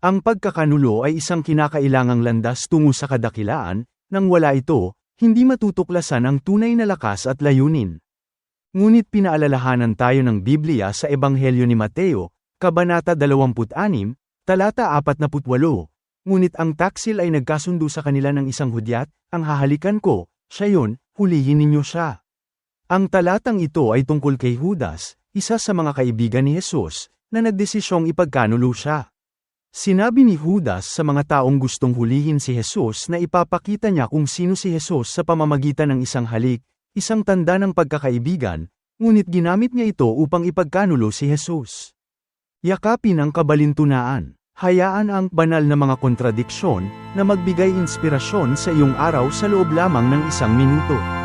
Ang pagkakanulo ay isang kinakailangang landas tungo sa kadakilaan, nang wala ito, hindi matutuklasan ang tunay na lakas at layunin. Ngunit pinaalalahanan tayo ng Biblia sa Ebanghelyo ni Mateo, Kabanata 26, Talata 48, Ngunit ang taksil ay nagkasundo sa kanila ng isang hudyat, ang hahalikan ko, siya yun, hulihin ninyo siya. Ang talatang ito ay tungkol kay Judas, isa sa mga kaibigan ni Jesus, na nagdesisyong ipagkanulo siya. Sinabi ni Judas sa mga taong gustong hulihin si Jesus na ipapakita niya kung sino si Jesus sa pamamagitan ng isang halik, isang tanda ng pagkakaibigan, ngunit ginamit niya ito upang ipagkanulo si Jesus. Yakapin ang kabalintunaan. Hayaan ang banal na mga kontradiksyon na magbigay inspirasyon sa iyong araw sa loob lamang ng isang minuto.